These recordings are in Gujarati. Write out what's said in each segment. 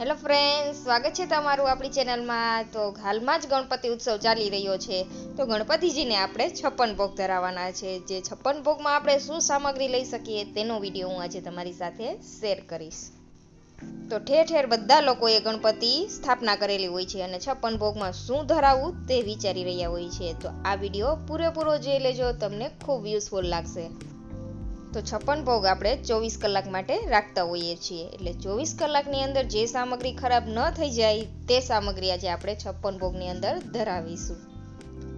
હેલો ફ્રેન્ડ્સ, સ્વાગત છે તમારું આપણી ચેનલમાં. તો હાલમાં જ ગણપતિ ઉત્સવ ચાલી રહ્યો છે. તો ગણપતિજીને આપણે છપ્પન ભોગ ધરાવવાના છે. જે છપ્પન ભોગમાં આપણે શું સામગ્રી લઈ શકીએ તેનો વીડિયો હું આજે તમારી સાથે શેર કરીશ. તો ઠેર ઠેર બધા લોકોએ ગણપતિ સ્થાપના કરેલી હોય છે અને છપ્પન ભોગમાં શું ધરાવવું તે વિચારી રહ્યા હોય છે. તો આ વીડિયો પૂરેપૂરો જોઈ લેજો, તમને ખૂબ યુઝફુલ લાગશે. તો છપ્પન ભોગ આપણે ચોવીસ કલાક માટે રાખતા હોઈએ છીએ. એટલે ચોવીસ કલાકની અંદર જે સામગ્રી ખરાબ ન થઈ જાય, તે સામગ્રી આજે આપણે છપ્પન ભોગની અંદર ધરાવીશું.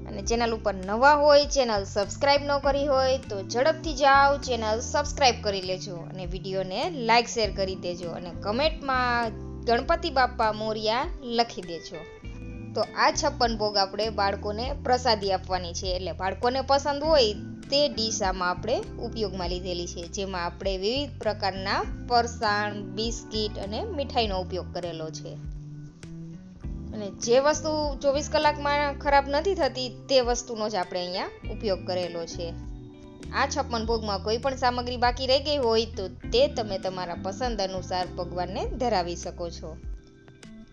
અને ચેનલ ઉપર નવા હોય, ચેનલ સબસ્ક્રાઇબ ન કરી હોય, તો ઝડપથી જાઓ, ચેનલ સબસ્ક્રાઇબ કરી લેજો અને વિડીયોને લાઇક, શેર કરી દેજો અને કમેન્ટમાં ગણપતિ બાપ્પા મોરિયા લખી દેજો. તો આ છપ્પન ભોગ આપણે બાળકોને પ્રસાદી આપવાની છે. એટલે બાળકોને પસંદ હોય તે ડીશ આમાં આપણે ઉપયોગમાં લીધેલી છે, જેમાં આપણે વિવિધ પ્રકારના ફરસાણ, બિસ્કિટ અને મીઠાઈનો ઉપયોગ કરેલો છે. અને જે વસ્તુ ચોવીસ કલાકમાં ખરાબ નથી થતી, તે વસ્તુનો જ આપણે અહીંયા ઉપયોગ કરેલો છે. આ છપ્પન ભોગમાં કોઈ પણ સામગ્રી બાકી રહી ગઈ હોય, તો તે તમે તમારા પસંદ અનુસાર ભગવાનને ધરાવી શકો છો.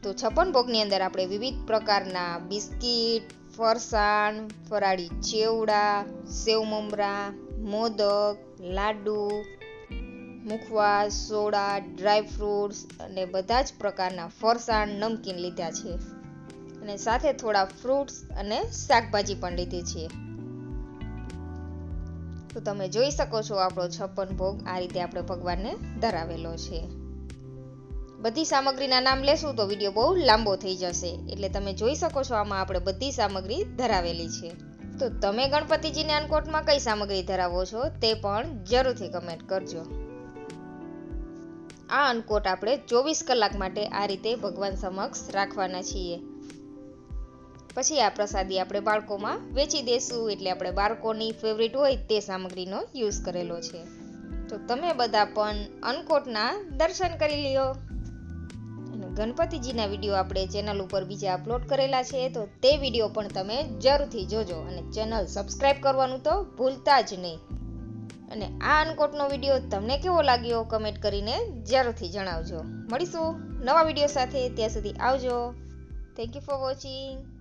તો છપ્પન ભોગની અંદર આપણે વિવિધ પ્રકારના બિસ્કિટ ફરસાણ, ફરાળી ચેવડા, સેવ મમરા, મોદક, લાડુ મુખવાસ સોડા, ડ્રાય ફ્રૂટ્સ અને બધા જ પ્રકારના ફરસાણ નમકીન લીધા છે. અને સાથે થોડા ફ્રૂટ્સ અને શાકભાજી પણ લીધી છે. તો તમે જોઈ શકો છો આપણો છપ્પન ભોગ આ રીતે આપણે ભગવાનને ધરાવેલો છે. બધી સામગ્રીના નામ લેશું તો વીડિયો બહુ લાંબો થઈ જશે. એટલે તમે જોઈ શકો છો આમાં આપણે બધી સામગ્રી ધરાવેલી છે. તો તમે ગણપતિજીને અનકોટમાં કઈ સામગ્રી ધરાવો છો તે પણ જરૂરથી કમેન્ટ કરજો. આ અનકોટ આપણે ચોવીસ કલાક માટે આ રીતે ભગવાન સમક્ષ રાખવાના છીએ. પછી આ પ્રસાદી આપણે બાળકોમાં વેચી દેશું એટલે આપણે બાળકોની ફેવરિટ હોય તે સામગ્રીનો યુઝ કરેલો છે. તો તમે બધા પણ અનકોટના દર્શન કરી લ્યો. ગણપતિજીના વીડિયો આપણે ચેનલ ઉપર બીજા અપલોડ કરેલા છે, તો તે વીડિયો પણ તમે જરૂરથી જોજો અને ચેનલ સબસ્ક્રાઈબ કરવાનું તો ભૂલતા જ નહીં. અને આ અનકોટનો વીડિયો તમને કેવો લાગ્યો કમેન્ટ કરીને જરૂરથી જણાવજો. મળીશું નવા વીડિયો સાથે, ત્યાં સુધી આવજો. Thank you for watching